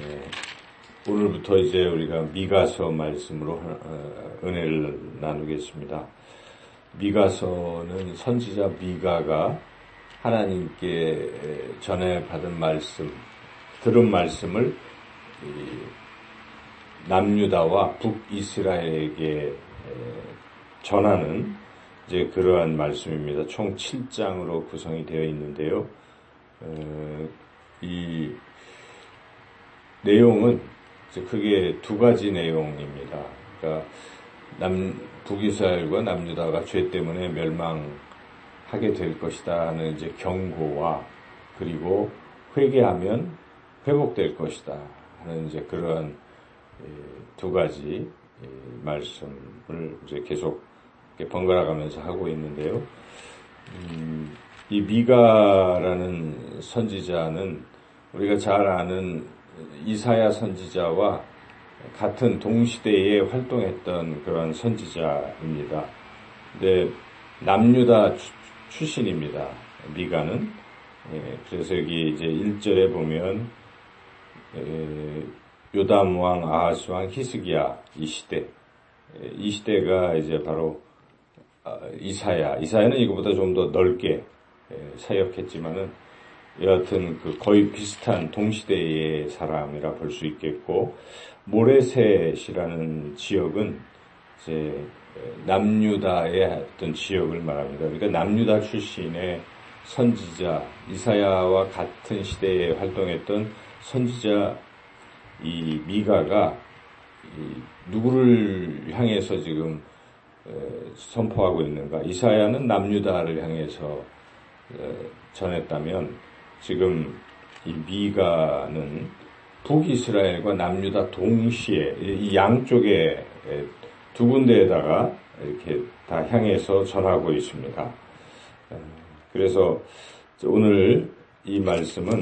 예, 오늘부터 이제 우리가 미가서 말씀으로 어, 은혜를 나누겠습니다. 미가서는 선지자 미가가 하나님께 전해 받은 말씀, 들은 말씀을 남유다와 북이스라엘에게 전하는 이제 그러한 말씀입니다. 총 7장으로 구성이 되어 있는데요. 이 내용은 크게 두 가지 내용입니다. 그러니까 남 북이스라엘과 남유다가 죄 때문에 멸망하게 될 것이다 하는 이제 경고와 그리고 회개하면 회복될 것이다 하는 이제 그러한 두 가지 말씀을 이제 계속 번갈아 가면서 하고 있는데요. 음, 이 미가라는 선지자는 우리가 잘 아는 이사야 선지자와 같은 동시대에 활동했던 그런 선지자입니다. 근데 남유다 출신입니다. 미가는. 예, 그래서 여기 이제 1절에 보면 예, 요담 왕, 아하스 왕, 히스기야 이 시대 예, 이 시대가 이제 바로 아, 이사야 이사야는 이거보다 좀 더 넓게 사역했지만은 여하튼 그 거의 비슷한 동시대의 사람이라 볼 수 있겠고 모레셋이라는 지역은 이제 남유다의 어떤 지역을 말합니다. 그러니까 남유다 출신의 선지자 이사야와 같은 시대에 활동했던 선지자 이 미가가 이 누구를 향해서 지금 선포하고 있는가? 이사야는 남유다를 향해서 전했다면 지금 이 미가는 북이스라엘과 남유다 동시에 이 양쪽에 두 군데에다가 이렇게 다 향해서 전하고 있습니다. 그래서 오늘 이 말씀은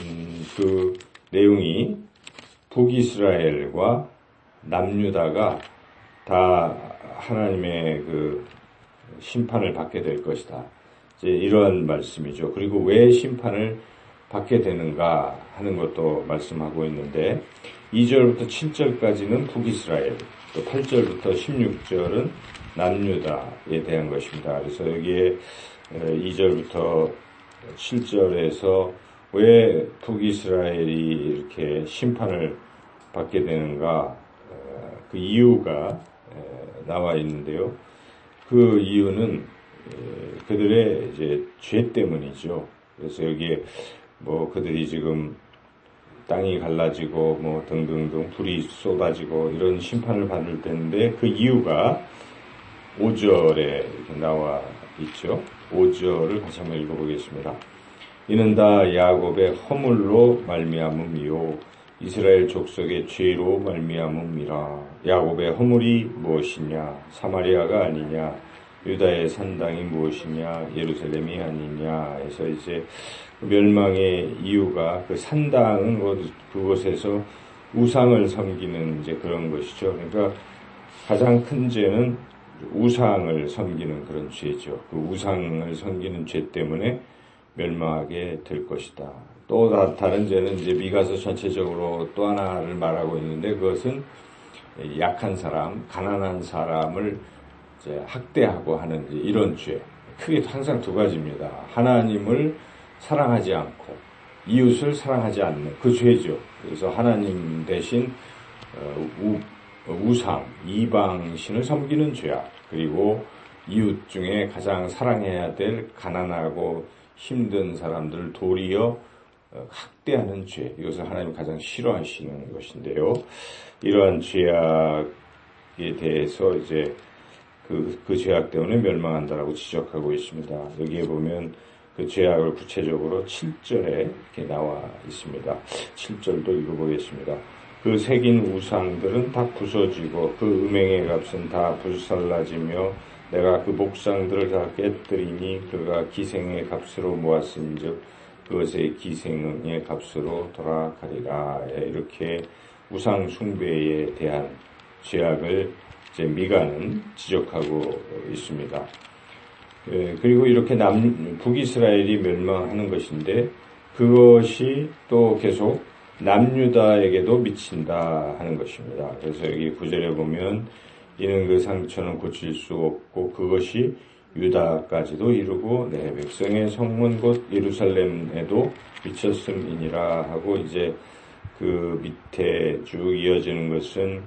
음, 그 내용이 북이스라엘과 남유다가 다 하나님의 그 심판을 받게 될 것이다. 이런 말씀이죠. 그리고 왜 심판을 받게 되는가 하는 것도 말씀하고 있는데 2절부터 7절까지는 북이스라엘, 또 8절부터 16절은 남유다에 대한 것입니다. 그래서 여기에 2절부터 7절에서 왜 북이스라엘이 이렇게 심판을 받게 되는가 그 이유가 나와 있는데요. 그 이유는 그들의 이제 죄 때문이죠. 그래서 여기에 뭐 그들이 지금 땅이 갈라지고 뭐 등등등 불이 쏟아지고 이런 심판을 받을 텐데 그 이유가 5절에 나와 있죠. 5절을 다시 한번 읽어보겠습니다. 이는 다 야곱의 허물로 말미암음이요 이스라엘 족속의 죄로 말미암음이라 야곱의 허물이 무엇이냐 사마리아가 아니냐 유다의 산당이 무엇이냐 예루살렘이 아니냐 해서 이제 멸망의 이유가 그 산당은 그곳에서 우상을 섬기는 이제 그런 것이죠. 그러니까 가장 큰 죄는 우상을 섬기는 그런 죄죠. 그 우상을 섬기는 죄 때문에 멸망하게 될 것이다. 또 다른 죄는 이제 미가서 전체적으로 또 하나를 말하고 있는데 그것은 약한 사람, 가난한 사람을 학대하고 하는 이런 죄. 크게 항상 두 가지입니다. 하나님을 사랑하지 않고 이웃을 사랑하지 않는 그 죄죠. 그래서 하나님 대신 어, 우, 상 이방신을 섬기는 죄악, 그리고 이웃 중에 가장 사랑해야 될 가난하고 힘든 사람들을 도리어 어, 학대하는 죄, 이것을 하나님 가장 싫어하시는 것인데요. 이러한 죄악에 대해서 이제 그, 그 죄악 때문에 멸망한다라고 지적하고 있습니다. 여기에 보면 그 죄악을 구체적으로 7절에 이렇게 나와 있습니다. 7절도 읽어보겠습니다. 그 새긴 우상들은 다 부서지고 그 음행의 값은 다 불살라지며 내가 그 목상들을 다 깨뜨리니 그가 기생의 값으로 모았은즉 그것의 기생의 값으로 돌아가리라 이렇게 우상 숭배에 대한 죄악을 이제 미가는 지적하고 있습니다. 예, 그리고 이렇게 남 북이스라엘이 멸망하는 것인데 그것이 또 계속 남유다에게도 미친다 하는 것입니다. 그래서 여기 구절에 보면 이는 그 상처는 고칠 수 없고 그것이 유다까지도 이루고 내 백성의 성문 곧 예루살렘에도 미쳤음이니라 하고 이제 그 밑에 쭉 이어지는 것은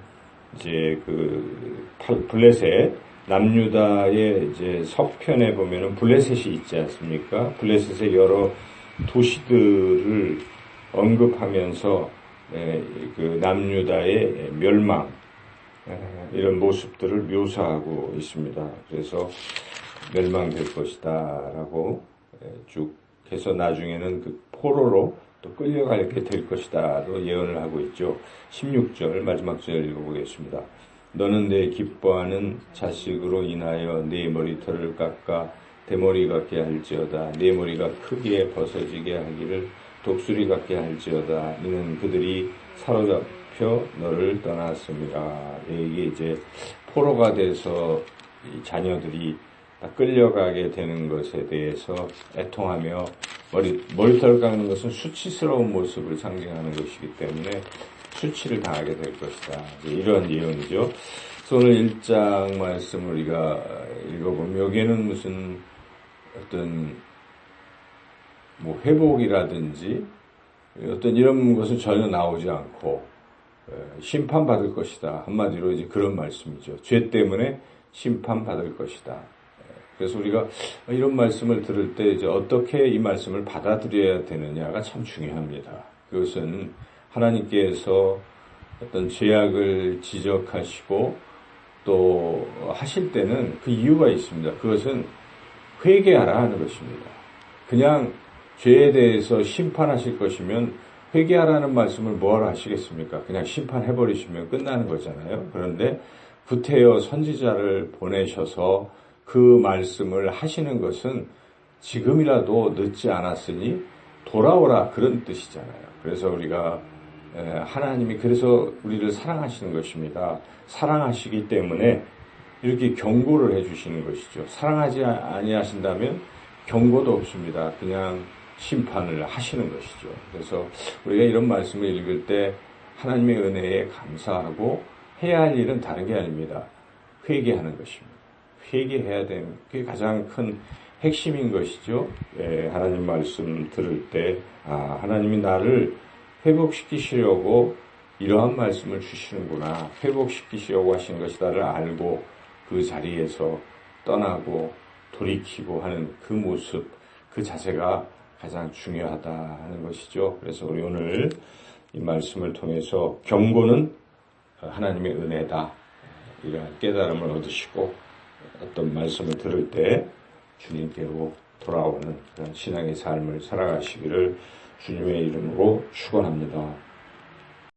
이제 그 블레셋 남유다의 이제 서편에 보면은 블레셋이 있지 않습니까? 블레셋의 여러 도시들을 언급하면서 예, 그 남유다의 멸망 예, 이런 모습들을 묘사하고 있습니다. 그래서 멸망될 것이다라고 예, 쭉 해서 나중에는 그 포로로 또 끌려가게 될 것이다로 예언을 하고 있죠. 16절 마지막 절 읽어보겠습니다. 너는 내 기뻐하는 자식으로 인하여 네 머리털을 깎아 대머리 같게 할지어다. 네 머리가 크게 벗어지게 하기를 독수리 같게 할지어다. 이는 그들이 사로잡혀 너를 떠났습니다. 이게 이제 포로가 돼서 자녀들이 끌려가게 되는 것에 대해서 애통하며 머리, 머리털 깎는 것은 수치스러운 모습을 상징하는 것이기 때문에 수치를 당하게 될 것이다. 이런 예언이죠. 오늘 1장 말씀을 우리가 읽어보면 여기에는 무슨 어떤 뭐 회복이라든지 어떤 이런 것은 전혀 나오지 않고 심판받을 것이다. 한마디로 이제 그런 말씀이죠. 죄 때문에 심판받을 것이다. 그래서 우리가 이런 말씀을 들을 때 이제 어떻게 이 말씀을 받아들여야 되느냐가 참 중요합니다. 그것은 하나님께서 어떤 죄악을 지적하시고 또 하실 때는 그 이유가 있습니다. 그것은 회개하라 하는 것입니다. 그냥 죄에 대해서 심판하실 것이면 회개하라는 말씀을 뭐하러 하시겠습니까? 그냥 심판해버리시면 끝나는 거잖아요. 그런데 구태여 선지자를 보내셔서 그 말씀을 하시는 것은 지금이라도 늦지 않았으니 돌아오라 그런 뜻이잖아요. 그래서 우리가 하나님이 그래서 우리를 사랑하시는 것입니다. 사랑하시기 때문에 이렇게 경고를 해주시는 것이죠. 사랑하지 아니하신다면 경고도 없습니다. 그냥 심판을 하시는 것이죠. 그래서 우리가 이런 말씀을 읽을 때 하나님의 은혜에 감사하고 해야 할 일은 다른 게 아닙니다. 회개하는 것입니다. 회개해야 되는 그게 가장 큰 핵심인 것이죠. 예, 하나님 말씀 들을 때 아, 하나님이 나를 회복시키시려고 이러한 말씀을 주시는구나. 회복시키시려고 하신 것이다를 알고 그 자리에서 떠나고 돌이키고 하는 그 모습, 그 자세가 가장 중요하다 하는 것이죠. 그래서 우리 오늘 이 말씀을 통해서 경고는 하나님의 은혜다. 이러한 깨달음을 얻으시고 어떤 말씀을 들을 때 주님께로 돌아오는 그런 신앙의 삶을 살아가시기를 주님의 이름으로 축원합니다.